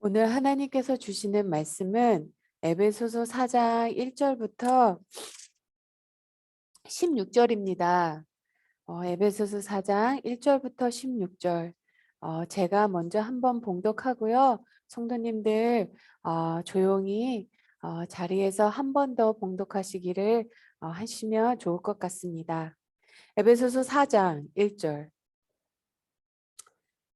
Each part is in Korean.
오늘 하나님께서 주시는 말씀은 에베소서 4장 1절부터 16절입니다. 어, 에베소서 4장 1절부터 16절. 어, 제가 먼저 한번 봉독하고요. 성도님들 어, 조용히 어, 자리에서 한 번 더 봉독하시기를 어, 하시면 좋을 것 같습니다. 에베소서 4장 1절.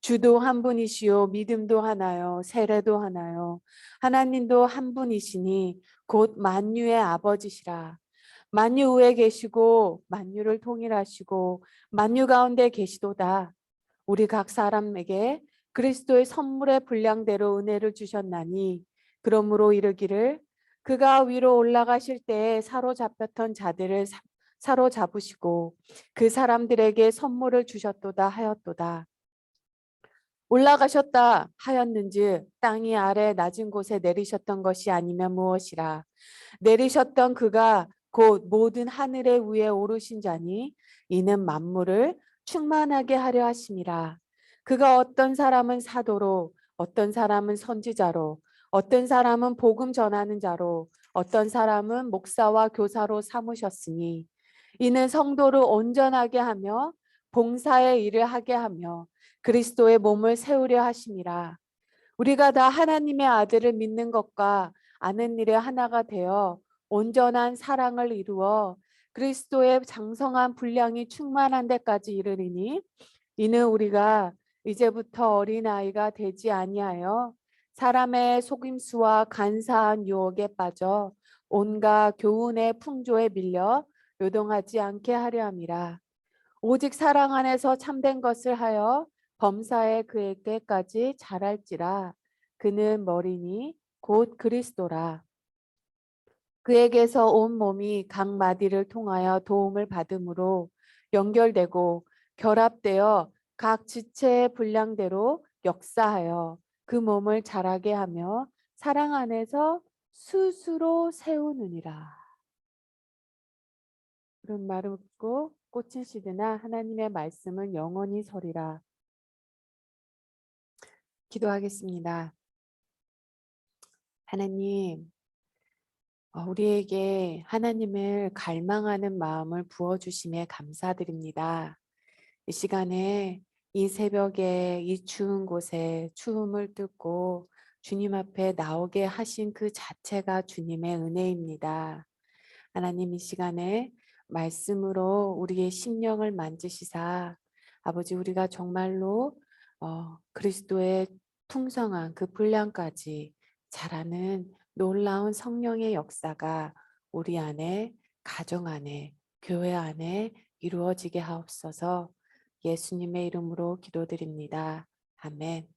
주도 한 분이시요 믿음도 하나요 세례도 하나요. 하나님도 한 분이시니 곧 만유의 아버지시라. 만유 위에 계시고 만유를 통일하시고 만유 가운데 계시도다. 우리 각 사람에게 그리스도의 선물의 분량대로 은혜를 주셨나니 그러므로 이르기를 그가 위로 올라가실 때에 사로잡혔던 자들을 사- 사로잡으시고 그 사람들에게 선물을 주셨도다 하였도다 올라가셨다 하였는지 땅이 아래 낮은 곳에 내리셨던 것이 아니면 무엇이라? 내리셨던 그가 곧 모든 하늘의 위에 오르신 자니 이는 만물을 충만하게 하려 하심이라. 그가 어떤 사람은 사도로 어떤 사람은 선지자로 어떤 사람은 복음 전하는 자로 어떤 사람은 목사와 교사로 삼으셨으니 이는 성도를 온전하게 하며 봉사의 일을 하게 하며 그리스도의 몸을 세우려 하심이라. 우리가 다 하나님의 아들을 믿는 것과 아는 일에 하나가 되어 온전한 사랑을 이루어 그리스도의 장성한 분량이 충만한 데까지 이르리니 이는 우리가 이제부터 어린아이가 되지 아니하여 사람의 속임수와 간사한 유혹에 빠져 온갖 교훈의 풍조에 밀려 요동하지 않게 하려 함이라. 오직 사랑 안에서 참된 것을 하여 범사에 그에게까지 자랄지라 그는 머리니 곧 그리스도라 그에게서 온 몸이 각 마디를 통하여 도움을 받음으로 연결되고 결합되어 각 지체의 분량대로 역사하여 그 몸을 자라게 하며 사랑 안에서 스스로 세우느니라. 그런 말을 듣고 꽃은 시드나 하나님의 말씀은 영원히 서리라. 기도하겠습니다. 하나님, 어, 우리에게 하나님을 갈망하는 마음을 부어주심에 감사드립니다. 이 시간에 이 새벽에 이 추운 곳에 추움을 뚫고 주님 앞에 나오게 하신 그 자체가 주님의 은혜입니다. 하나님 이 시간에 말씀으로 우리의 심령을 만지시사 아버지 우리가 정말로 어, 그리스도의 풍성한 그 분량까지 자라는 놀라운 성령의 역사가 우리 안에 가정 안에 교회 안에 이루어지게 하옵소서 예수님의 이름으로 기도드립니다. 아멘.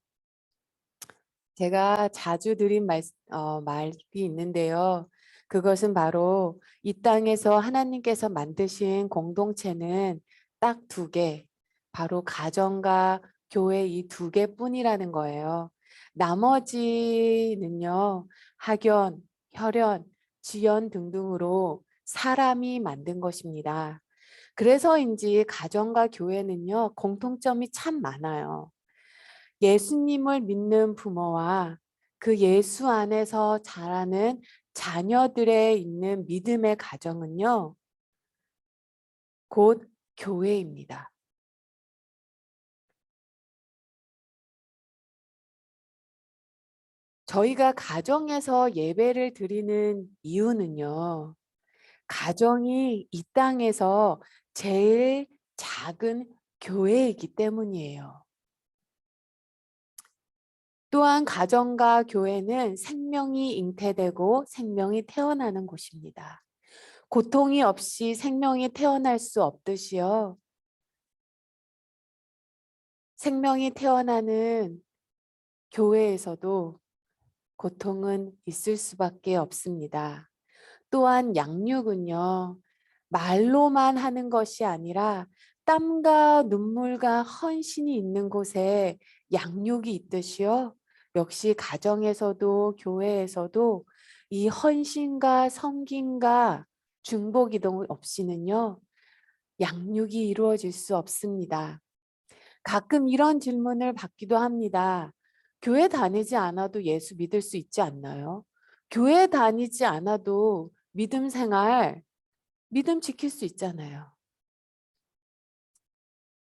제가 자주 드린 말, 어, 말이 있는데요. 그것은 바로 이 땅에서 하나님께서 만드신 공동체는 딱 두 개, 바로 가정과 교회 이 두 개뿐이라는 거예요. 나머지는요, 학연, 혈연, 지연 등등으로 사람이 만든 것입니다. 그래서인지 가정과 교회는요, 공통점이 참 많아요. 예수님을 믿는 부모와 그 예수 안에서 자라는 자녀들의 있는 믿음의 가정은요, 곧 교회입니다. 저희가 가정에서 예배를 드리는 이유는요, 가정이 이 땅에서 제일 작은 교회이기 때문이에요. 또한 가정과 교회는 생명이 잉태되고 생명이 태어나는 곳입니다. 고통이 없이 생명이 태어날 수 없듯이요. 생명이 태어나는 교회에서도 고통은 있을 수밖에 없습니다. 또한 양육은요, 말로만 하는 것이 아니라 땀과 눈물과 헌신이 있는 곳에 양육이 있듯이요. 역시 가정에서도 교회에서도 이 헌신과 섬김과 중보기도 없이는요, 양육이 이루어질 수 없습니다. 가끔 이런 질문을 받기도 합니다. 교회 다니지 않아도 예수 믿을 수 있지 않나요? 교회 다니지 않아도 믿음 생활, 믿음 지킬 수 있잖아요.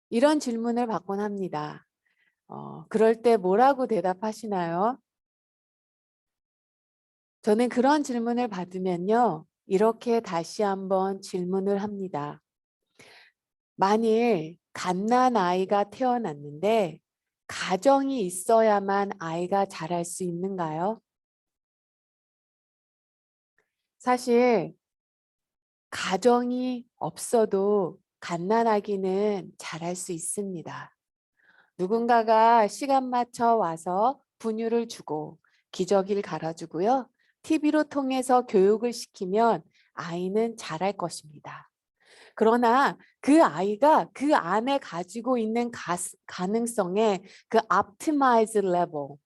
이런 질문을 받곤 합니다. 어, 그럴 때 뭐라고 대답하시나요? 저는 그런 질문을 받으면요. 이렇게 다시 한번 질문을 합니다. 만일 갓난 아이가 태어났는데 가정이 있어야만 아이가 자랄 수 있는가요? 사실 가정이 없어도 갓난아기는 자랄 수 있습니다. 누군가가 시간 맞춰 와서 분유를 주고 기저귀를 갈아주고요. TV로 통해서 교육을 시키면 아이는 자랄 것입니다. 그러나 그 아이가 그 안에 가지고 있는 가, 가능성의 그 optimize level,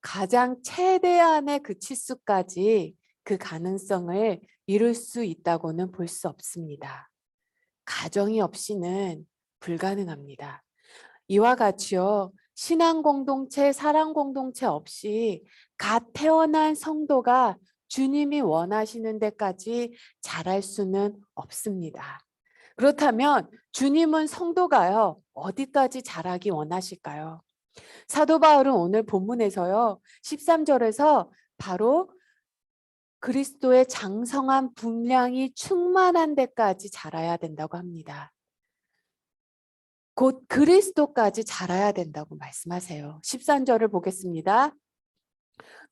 가장 최대한의 그 치수까지 그 가능성을 이룰 수 있다고는 볼 수 없습니다. 가정이 없이는 불가능합니다. 이와 같이요. 신앙 공동체, 사랑 공동체 없이 갓 태어난 성도가 주님이 원하시는 데까지 자랄 수는 없습니다. 그렇다면 주님은 성도가요. 어디까지 자라기 원하실까요? 사도 바울은 오늘 본문에서요. 13절에서 바로 그리스도의 장성한 분량이 충만한 데까지 자라야 된다고 합니다. 곧 그리스도까지 자라야 된다고 말씀하세요. 13절을 보겠습니다.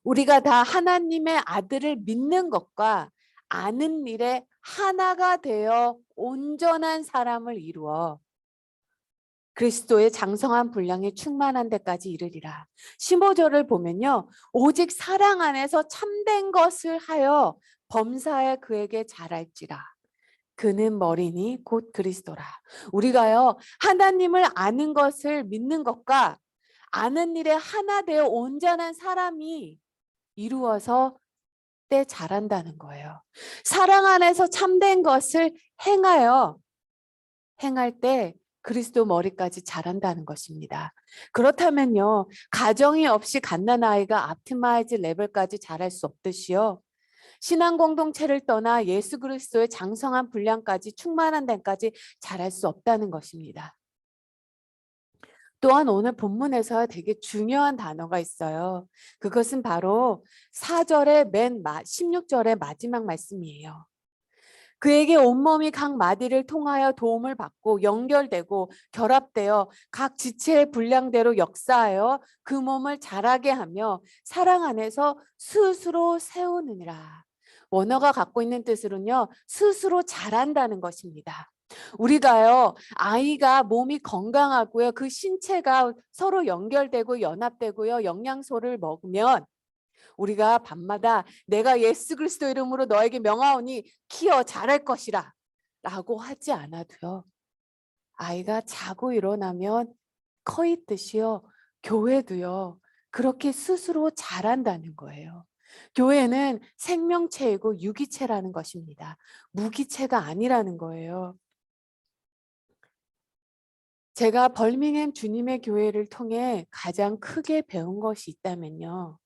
우리가 다 하나님의 아들을 믿는 것과 아는 일에 하나가 되어 온전한 사람을 이루어 그리스도의 장성한 분량에 충만한 데까지 이르리라. 15절을 보면요. 오직 사랑 안에서 참된 것을 하여 범사에 그에게 잘할지라. 그는 머리니 곧 그리스도라. 우리가요. 하나님을 아는 것을 믿는 것과 아는 일에 하나 되어 온전한 사람이 이루어서 때 잘한다는 거예요. 사랑 안에서 참된 것을 행하여 행할 때 그리스도 머리까지 자란다는 것입니다. 그렇다면요. 가정이 없이 갓난 아이가 앞트마이즈 레벨까지 자랄 수 없듯이요. 신앙 공동체를 떠나 예수 그리스도의 장성한 분량까지 충만한 데까지 자랄 수 없다는 것입니다. 또한 오늘 본문에서 되게 중요한 단어가 있어요. 그것은 바로 4절의 맨 마, 16절의 마지막 말씀이에요. 그에게 온몸이 각 마디를 통하여 도움을 받고 연결되고 결합되어 각 지체의 분량대로 역사하여 그 몸을 자라게 하며 사랑 안에서 스스로 세우느니라. 원어가 갖고 있는 뜻으로는요. 스스로 자란다는 것입니다. 우리가요, 아이가 몸이 건강하고요, 그 신체가 서로 연결되고 연합되고요, 영양소를 먹으면 우리가 밤마다 내가 예수 그리스도 이름으로 너에게 명하오니 키어 잘할 것이라 라고 하지 않아도요. 아이가 자고 일어나면 커 있듯이요. 교회도요. 그렇게 스스로 잘한다는 거예요. 교회는 생명체이고 유기체라는 것입니다. 무기체가 아니라는 거예요. 제가 벌밍햄 주님의 교회를 통해 가장 크게 배운 것이 있다면요.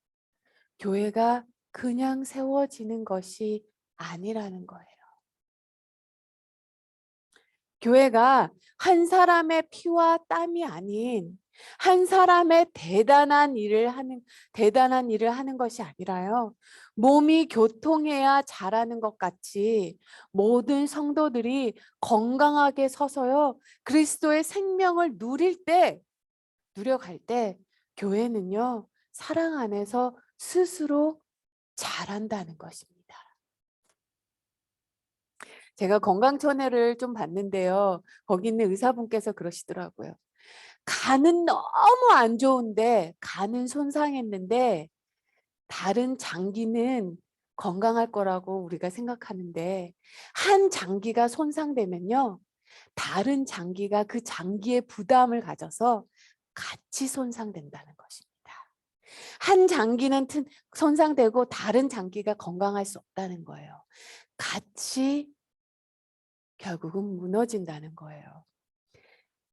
교회가 그냥 세워지는 것이 아니라는 거예요. 교회가 한 사람의 피와 땀이 아닌 한 사람의 대단한 일을 하는 대단한 일을 하는 것이 아니라요. 몸이 교통해야 자라는 것 같이 모든 성도들이 건강하게 서서요. 그리스도의 생명을 누릴 때 누려갈 때 교회는요. 사랑 안에서 스스로 잘한다는 것입니다. 제가 건강천회를 좀 봤는데요. 거기 있는 의사분께서 그러시더라고요. 간은 너무 안 좋은데 간은 손상했는데 다른 장기는 건강할 거라고 우리가 생각하는데 한 장기가 손상되면요. 다른 장기가 그 장기의 부담을 가져서 같이 손상된다는 것입니다. 한 장기는 튼- 손상되고 다른 장기가 건강할 수 없다는 거예요. 같이 결국은 무너진다는 거예요.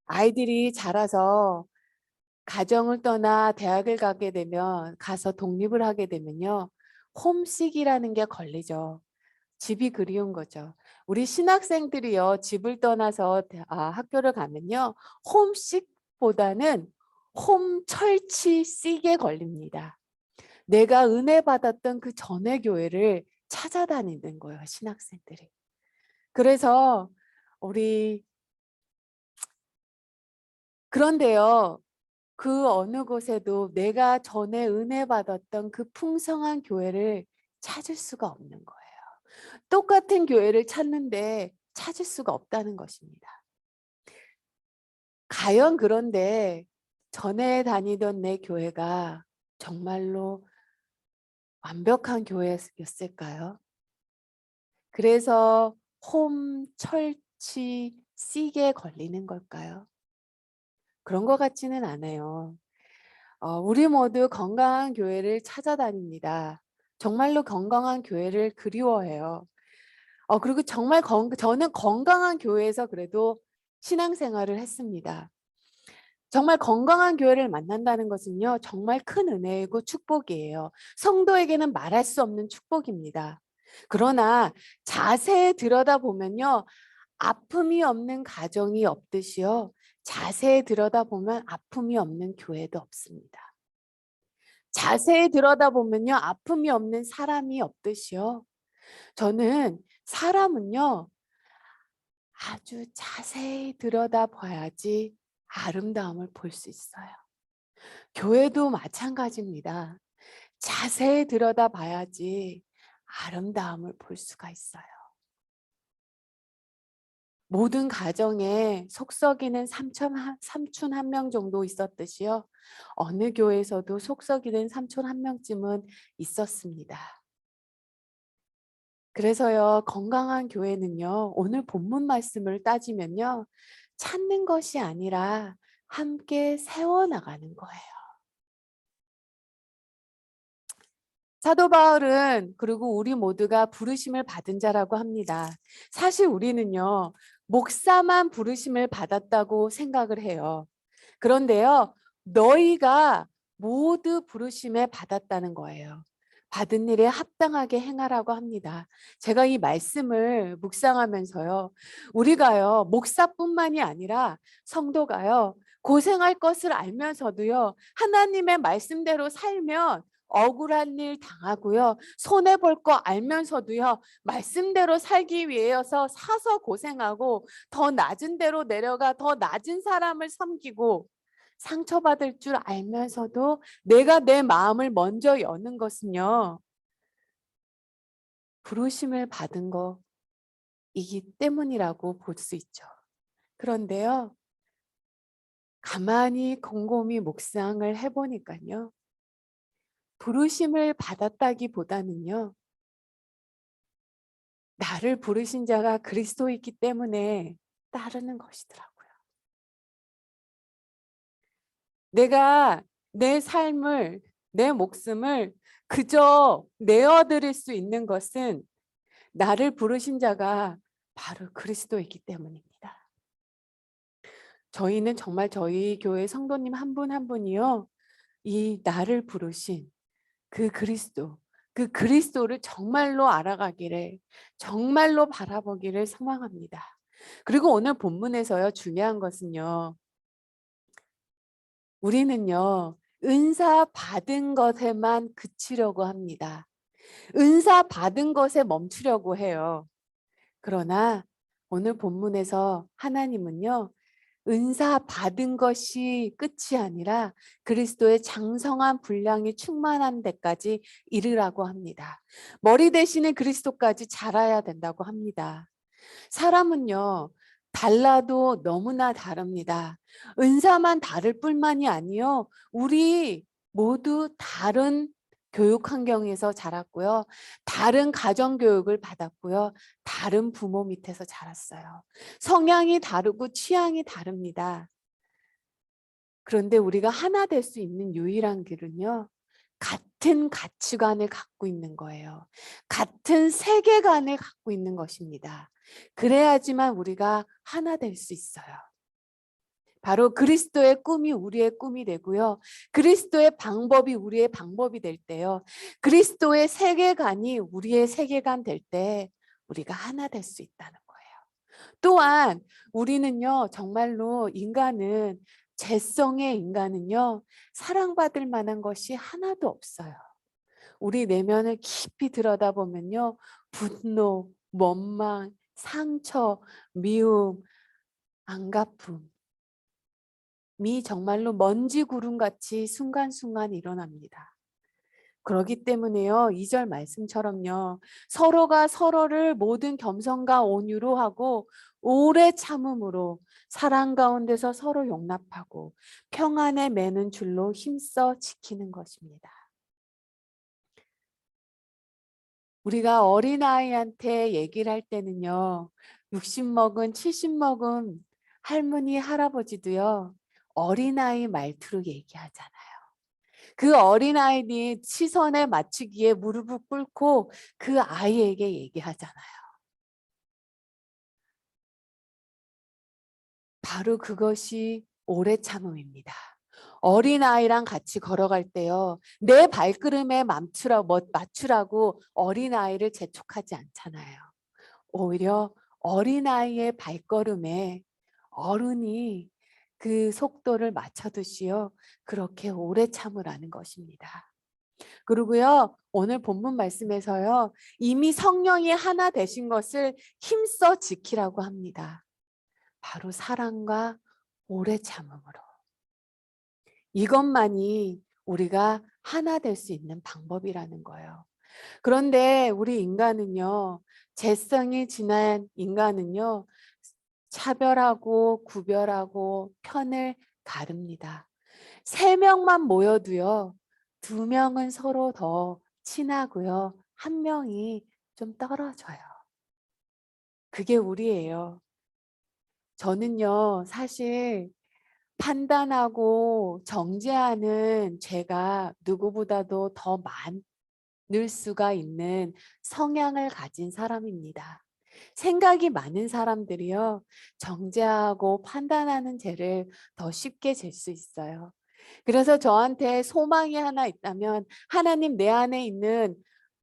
아이들이 자라서 가정을 떠나 대학을 가게 되면 가서 독립을 하게 되면요. 홈식이라는 게 걸리죠. 집이 그리운 거죠. 우리 신학생들이요. 집을 떠나서 대- 아, 학교를 가면요. 홈식보다는 홈철치 씩에 걸립니다. 내가 은혜 받았던 그 전의 교회를 찾아다니는 거예요. 신학생들이. 그래서 우리 그런데요. 그 어느 곳에도 내가 전에 은혜 받았던 그 풍성한 교회를 찾을 수가 없는 거예요. 똑같은 교회를 찾는데 찾을 수가 없다는 것입니다. 과연 그런데 전에 다니던 내 교회가 정말로 완벽한 교회였을까요? 그래서 홈 철치 씩에 걸리는 걸까요? 그런 것 같지는 않아요. 어, 우리 모두 건강한 교회를 찾아다닙니다. 정말로 건강한 교회를 그리워해요. 어, 그리고 정말 건, 저는 건강한 교회에서 그래도 신앙생활을 했습니다. 정말 건강한 교회를 만난다는 것은요, 정말 큰 은혜이고 축복이에요. 성도에게는 말할 수 없는 축복입니다. 그러나 자세히 들여다보면요, 아픔이 없는 가정이 없듯이요, 자세히 들여다보면 아픔이 없는 교회도 없습니다. 자세히 들여다보면요, 아픔이 없는 사람이 없듯이요. 저는 사람은요, 아주 자세히 들여다봐야지 아름다움을 볼 수 있어요. 교회도 마찬가지입니다. 자세히 들여다봐야지 아름다움을 볼 수가 있어요. 모든 가정에 속썩이는 삼촌 한, 삼촌 한 명 정도 있었듯이요. 어느 교회에서도 속썩이는 삼촌 한 명쯤은 있었습니다. 그래서요, 건강한 교회는요, 오늘 본문 말씀을 따지면요, 찾는 것이 아니라 함께 세워나가는 거예요. 사도 바울은 그리고 우리 모두가 부르심을 받은 자라고 합니다. 사실 우리는요, 목사만 부르심을 받았다고 생각을 해요. 그런데요, 너희가 모두 부르심에 받았다는 거예요. 받은 일에 합당하게 행하라고 합니다. 제가 이 말씀을 묵상하면서요, 우리가요, 목사뿐만이 아니라 성도가요, 고생할 것을 알면서도요, 하나님의 말씀대로 살면 억울한 일 당하고요. 손해 볼 거 알면서도요. 말씀대로 살기 위해서 사서 고생하고 더 낮은 데로 내려가 더 낮은 사람을 섬기고 상처받을 줄 알면서도 내가 내 마음을 먼저 여는 것은요. 부르심을 받은 거이기 때문이라고 볼 수 있죠. 그런데요. 가만히 곰곰이 묵상을 해보니까요. 부르심을 받았다기보다는요. 나를 부르신 자가 그리스도이기 때문에 따르는 것이더라고요. 내가 내 삶을, 내 목숨을 그저 내어드릴 수 있는 것은 나를 부르신 자가 바로 그리스도이기 때문입니다. 저희는 정말 저희 교회 성도님 한 분한 분이요. 이 나를 부르신 그 그리스도, 그 그리스도를 정말로 알아가기를, 정말로 바라보기를 소망합니다. 그리고 오늘 본문에서요, 중요한 것은요, 우리는요, 은사 받은 것에만 그치려고 합니다. 은사 받은 것에 멈추려고 해요. 그러나 오늘 본문에서 하나님은요, 은사 받은 것이 끝이 아니라 그리스도의 장성한 분량이 충만한 데까지 이르라고 합니다. 머리 대신에 그리스도까지 자라야 된다고 합니다. 사람은요, 달라도 너무나 다릅니다. 은사만 다를 뿐만이 아니요, 우리 모두 다른 교육 환경에서 자랐고요. 다른 가정 교육을 받았고요. 다른 부모 밑에서 자랐어요. 성향이 다르고 취향이 다릅니다. 그런데 우리가 하나 될 수 있는 유일한 길은요. 같은 가치관을 갖고 있는 거예요. 같은 세계관을 갖고 있는 것입니다. 그래야지만 우리가 하나 될 수 있어요. 바로 그리스도의 꿈이 우리의 꿈이 되고요. 그리스도의 방법이 우리의 방법이 될 때요. 그리스도의 세계관이 우리의 세계관 될 때 우리가 하나 될 수 있다는 거예요. 또한 우리는요, 정말로 인간은 재성의 인간은요, 사랑받을 만한 것이 하나도 없어요. 우리 내면을 깊이 들여다보면요, 분노, 원망, 상처, 미움, 안갚음, 미 정말로 먼지 구름 같이 순간순간 일어납니다. 그러기 때문에요. 2절 말씀처럼요. 서로가 서로를 모든 겸손과 온유로 하고 오래 참음으로 사랑 가운데서 서로 용납하고 평안에 매는 줄로 힘써 지키는 것입니다. 우리가 어린아이한테 얘기를 할 때는요. 60 먹은 70 먹은 할머니 할아버지도요. 어린아이 말투로 얘기하잖아요. 그 어린아이니 시선에 맞추기에 무릎을 꿇고 그 아이에게 얘기하잖아요. 바로 그것이 오래 참음입니다. 어린아이랑 같이 걸어갈 때요. 내 발걸음에 맞추라, 뭐 맞추라고 어린아이를 재촉하지 않잖아요. 오히려 어린아이의 발걸음에 어른이 그 속도를 맞춰두시어 그렇게 오래 참으라는 것입니다. 그리고요, 오늘 본문 말씀에서요, 이미 성령이 하나 되신 것을 힘써 지키라고 합니다. 바로 사랑과 오래 참음으로. 이것만이 우리가 하나 될 수 있는 방법이라는 거예요. 그런데 우리 인간은요, 재성이 지난 인간은요, 차별하고 구별하고 편을 가릅니다. 세 명만 모여도요, 두 명은 서로 더 친하고요, 한 명이 좀 떨어져요. 그게 우리예요. 저는요, 사실 판단하고 정죄하는 죄가 누구보다도 더 많을 수가 있는 성향을 가진 사람입니다. 생각이 많은 사람들이요. 정죄하고 판단하는 죄를 더 쉽게 질 수 있어요. 그래서 저한테 소망이 하나 있다면 하나님 내 안에 있는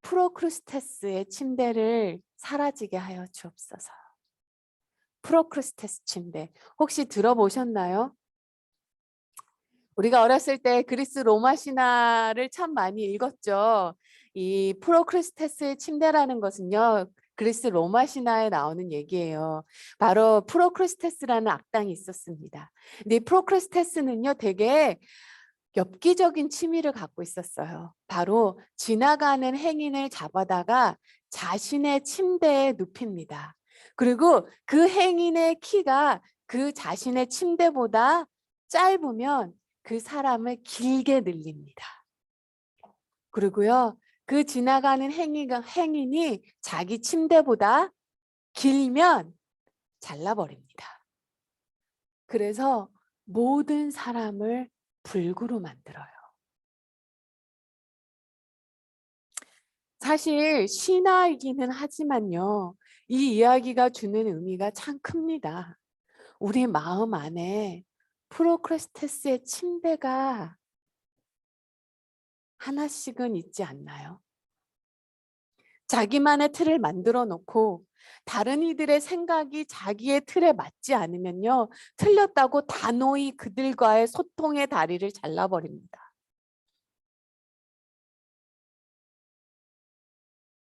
프로크루스테스의 침대를 사라지게 하여 주옵소서. 프로크루스테스 침대 혹시 들어보셨나요? 우리가 어렸을 때 그리스 로마 신화를 참 많이 읽었죠. 이 프로크리스테스의 침대라는 것은요. 그리스 로마 신화에 나오는 얘기예요. 바로 프로크리스테스라는 악당이 있었습니다. 근데 이 프로크리스테스는요. 되게 엽기적인 취미를 갖고 있었어요. 바로 지나가는 행인을 잡아다가 자신의 침대에 눕힙니다. 그리고 그 행인의 키가 그 자신의 침대보다 짧으면 그 사람을 길게 늘립니다. 그리고요, 그 지나가는 행위가, 행인이 자기 침대보다 길면 잘라버립니다. 그래서 모든 사람을 불구로 만들어요. 사실 신화이기는 하지만요, 이 이야기가 주는 의미가 참 큽니다. 우리 마음 안에 프로크레스테스의 침대가 하나씩은 있지 않나요? 자기만의 틀을 만들어 놓고 다른 이들의 생각이 자기의 틀에 맞지 않으면요. 틀렸다고 단호히 그들과의 소통의 다리를 잘라버립니다.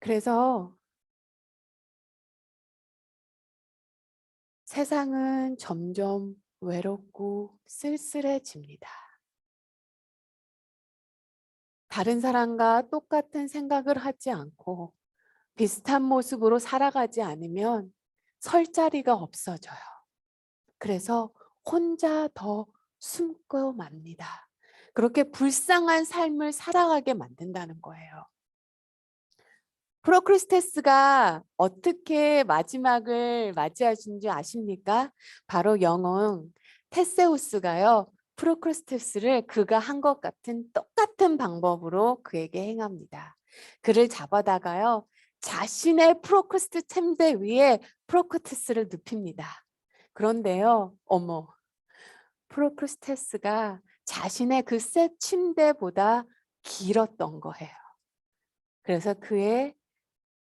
그래서 세상은 점점 외롭고 쓸쓸해집니다. 다른 사람과 똑같은 생각을 하지 않고 비슷한 모습으로 살아가지 않으면 설 자리가 없어져요. 그래서 혼자 더 숨고 맙니다. 그렇게 불쌍한 삶을 살아가게 만든다는 거예요. 프로크리스테스가 어떻게 마지막을 맞이하신 줄 아십니까? 바로 영웅 테세우스가요. 프로크리스테스를 그가 한 것 같은 똑같은 방법으로 그에게 행합니다. 그를 잡아다가요. 자신의 프로크리스트 침대 위에 프로크테스를 눕힙니다. 그런데요. 어머. 프로크리스테스가 자신의 그 새 침대보다 길었던 거예요. 그래서 그의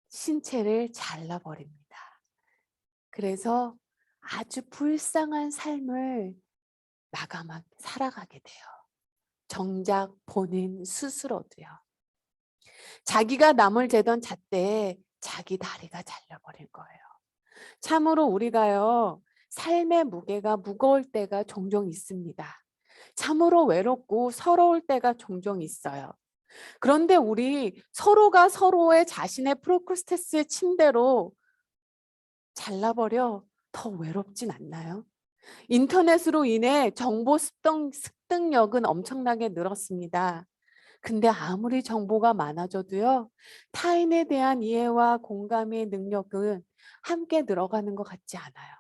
신체를 잘라버립니다. 그래서 아주 불쌍한 삶을 마감하게 살아가게 돼요. 정작 본인 스스로도요. 자기가 남을 재던 잣대에 자기 다리가 잘려버린 거예요. 참으로 우리가요, 삶의 무게가 무거울 때가 종종 있습니다. 참으로 외롭고 서러울 때가 종종 있어요. 그런데 우리 서로가 서로의 자신의 프로크스테스의 침대로 잘라버려 더 외롭진 않나요? 인터넷으로 인해 정보 습득, 습득력은 엄청나게 늘었습니다. 근데 아무리 정보가 많아져도요, 타인에 대한 이해와 공감의 능력은 함께 늘어가는 것 같지 않아요.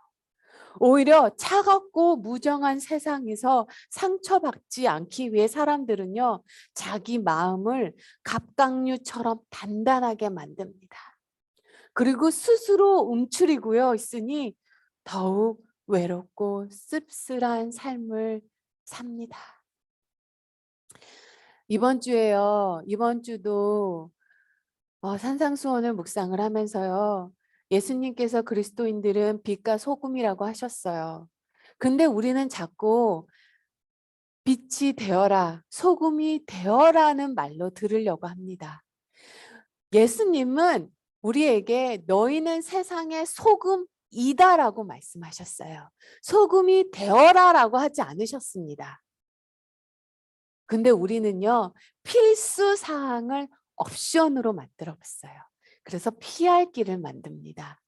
오히려 차갑고 무정한 세상에서 상처받지 않기 위해 사람들은요, 자기 마음을 갑각류처럼 단단하게 만듭니다. 그리고 스스로 움츠리고요, 있으니 더욱 외롭고 씁쓸한 삶을 삽니다. 이번 주에요, 이번 주도 어, 산상수원을 묵상을 하면서요, 예수님께서 그리스도인들은 빛과 소금이라고 하셨어요. 근데 우리는 자꾸 빛이 되어라, 소금이 되어라는 말로 들으려고 합니다. 예수님은 우리에게 너희는 세상의 소금 이다라고 말씀하셨어요. 소금이 되어라라고 하지 않으셨습니다. 근데 우리는요, 필수 사항을 옵션으로 만들어 봤어요. 그래서 피할 길을 만듭니다.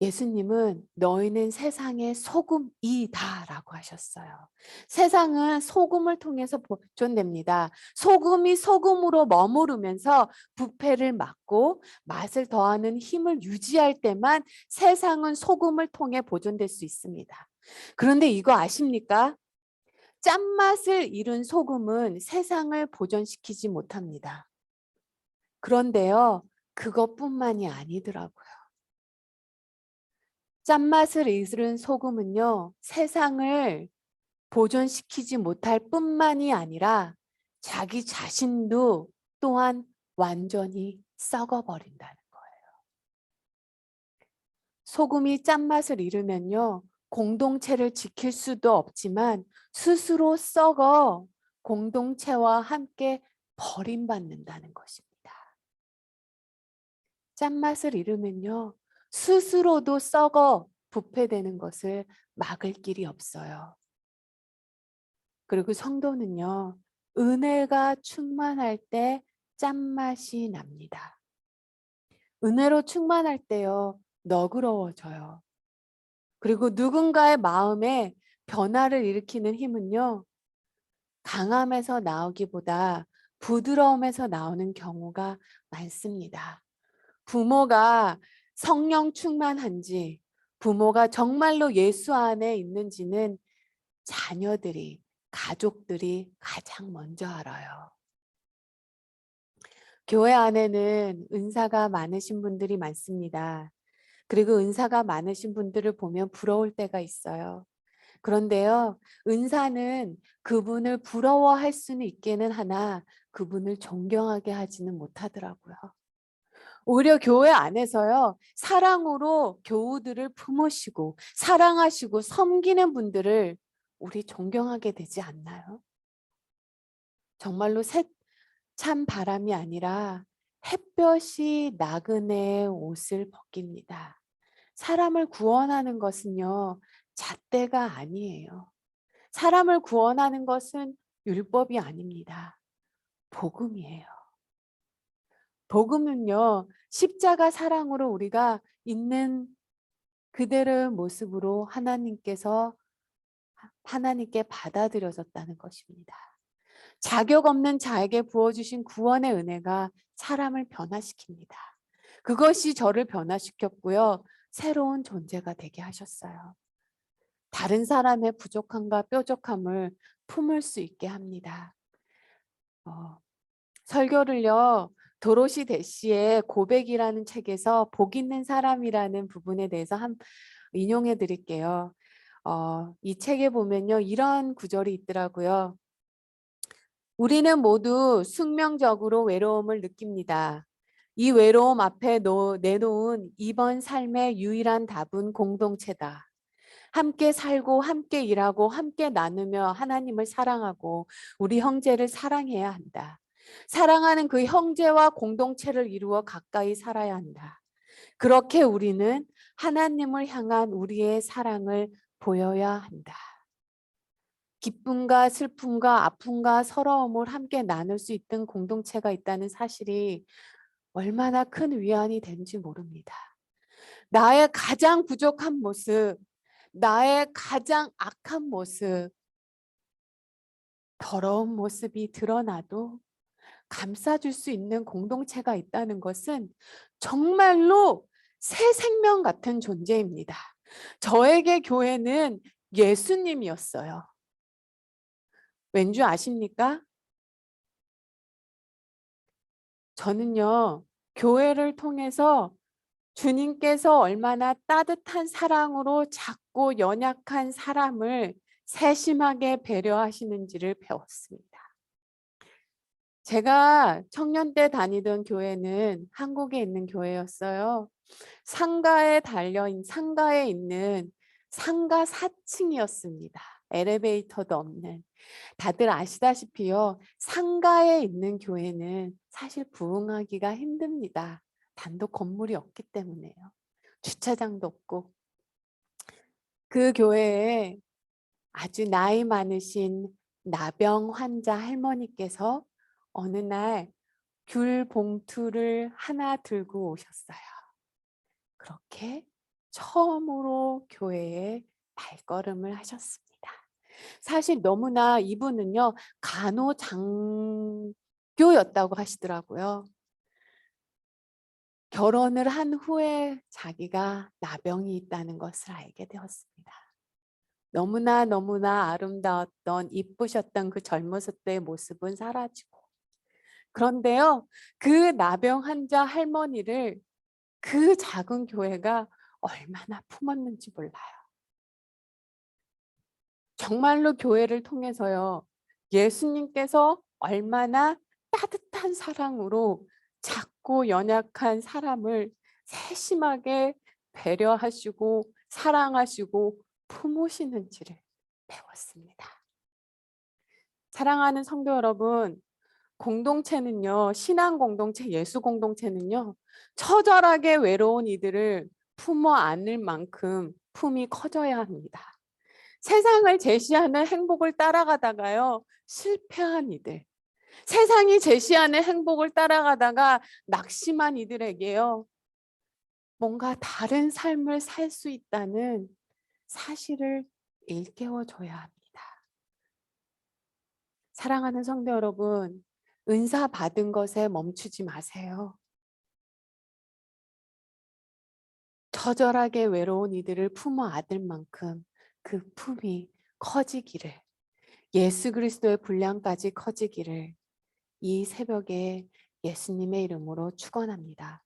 예수님은 너희는 세상의 소금이다라고 하셨어요. 세상은 소금을 통해서 보존됩니다. 소금이 소금으로 머무르면서 부패를 막고 맛을 더하는 힘을 유지할 때만 세상은 소금을 통해 보존될 수 있습니다. 그런데 이거 아십니까? 짠맛을 잃은 소금은 세상을 보존시키지 못합니다. 그런데요, 그것뿐만이 아니더라고요. 짠맛을 잃은 소금은요, 세상을 보존시키지 못할 뿐만이 아니라 자기 자신도 또한 완전히 썩어버린다는 거예요. 소금이 짠맛을 잃으면요, 공동체를 지킬 수도 없지만 스스로 썩어 공동체와 함께 버림받는다는 것입니다. 짠맛을 잃으면요. 스스로도 썩어 부패되는 것을 막을 길이 없어요. 그리고 성도는요. 은혜가 충만할 때 짠맛이 납니다. 은혜로 충만할 때요. 너그러워져요. 그리고 누군가의 마음에 변화를 일으키는 힘은요. 강함에서 나오기보다 부드러움에서 나오는 경우가 많습니다. 부모가 성령 충만한지 부모가 정말로 예수 안에 있는지는 자녀들이 가족들이 가장 먼저 알아요. 교회 안에는 은사가 많으신 분들이 많습니다. 그리고 은사가 많으신 분들을 보면 부러울 때가 있어요. 그런데요, 은사는 그분을 부러워할 수는 있기는 하나 그분을 존경하게 하지는 못하더라고요. 오히려 교회 안에서요, 사랑으로 교우들을 품으시고 사랑하시고 섬기는 분들을 우리 존경하게 되지 않나요? 정말로 참 바람이 아니라 햇볕이 나그네의 옷을 벗깁니다. 사람을 구원하는 것은요, 잣대가 아니에요. 사람을 구원하는 것은 율법이 아닙니다. 복음이에요. 복음은요, 십자가 사랑으로 우리가 있는 그대로의 모습으로 하나님께서 하나님께 받아들여졌다는 것입니다. 자격 없는 자에게 부어주신 구원의 은혜가 사람을 변화시킵니다. 그것이 저를 변화시켰고요. 새로운 존재가 되게 하셨어요. 다른 사람의 부족함과 뾰족함을 품을 수 있게 합니다. 어, 설교를요, 도로시 대시의 고백이라는 책에서 복 있는 사람이라는 부분에 대해서 한 인용해 드릴게요. 어, 이 책에 보면요, 이런 구절이 있더라고요. 우리는 모두 숙명적으로 외로움을 느낍니다. 이 외로움 앞에 놓- 내놓은 이번 삶의 유일한 답은 공동체다. 함께 살고 함께 일하고 함께 나누며 하나님을 사랑하고 우리 형제를 사랑해야 한다. 사랑하는 그 형제와 공동체를 이루어 가까이 살아야 한다. 그렇게 우리는 하나님을 향한 우리의 사랑을 보여야 한다. 기쁨과 슬픔과 아픔과 서러움을 함께 나눌 수 있던 공동체가 있다는 사실이 얼마나 큰 위안이 되는지 모릅니다. 나의 가장 부족한 모습, 나의 가장 악한 모습, 더러운 모습이 드러나도 감싸줄 수 있는 공동체가 있다는 것은 정말로 새 생명 같은 존재입니다. 저에게 교회는 예수님이었어요. 왠지 아십니까? 저는요, 교회를 통해서 주님께서 얼마나 따뜻한 사랑으로 작고 연약한 사람을 세심하게 배려하시는지를 배웠습니다. 제가 청년 때 다니던 교회는 한국에 있는 교회였어요. 상가에 달려 있는 상가에 있는 상가 4층이었습니다. 엘리베이터도 없는. 다들 아시다시피요. 상가에 있는 교회는 사실 부흥하기가 힘듭니다. 단독 건물이 없기 때문에요. 주차장도 없고. 그 교회에 아주 나이 많으신 나병 환자 할머니께서 어느 날 귤 봉투를 하나 들고 오셨어요. 그렇게 처음으로 교회에 발걸음을 하셨습니다. 사실 너무나 이분은요, 간호장교였다고 하시더라고요. 결혼을 한 후에 자기가 나병이 있다는 것을 알게 되었습니다. 너무나 너무나 아름다웠던 이쁘셨던 그 젊었을 때의 모습은 사라지고 그런데요 그 나병 환자 할머니를 그 작은 교회가 얼마나 품었는지 몰라요. 정말로 교회를 통해서요 예수님께서 얼마나 따뜻한 사랑으로 작고 연약한 사람을 세심하게 배려하시고 사랑하시고 품으시는지를 배웠습니다. 사랑하는 성도 여러분, 공동체는요, 신앙 공동체, 예수 공동체는요, 처절하게 외로운 이들을 품어 안을 만큼 품이 커져야 합니다. 세상을 제시하는 행복을 따라가다가요, 실패한 이들, 세상이 제시하는 행복을 따라가다가 낙심한 이들에게요, 뭔가 다른 삶을 살 수 있다는 사실을 일깨워 줘야 합니다. 사랑하는 성도 여러분, 은사 받은 것에 멈추지 마세요. 처절하게 외로운 이들을 품어 안을 만큼 그 품이 커지기를 예수 그리스도의 분량까지 커지기를 이 새벽에 예수님의 이름으로 축원합니다.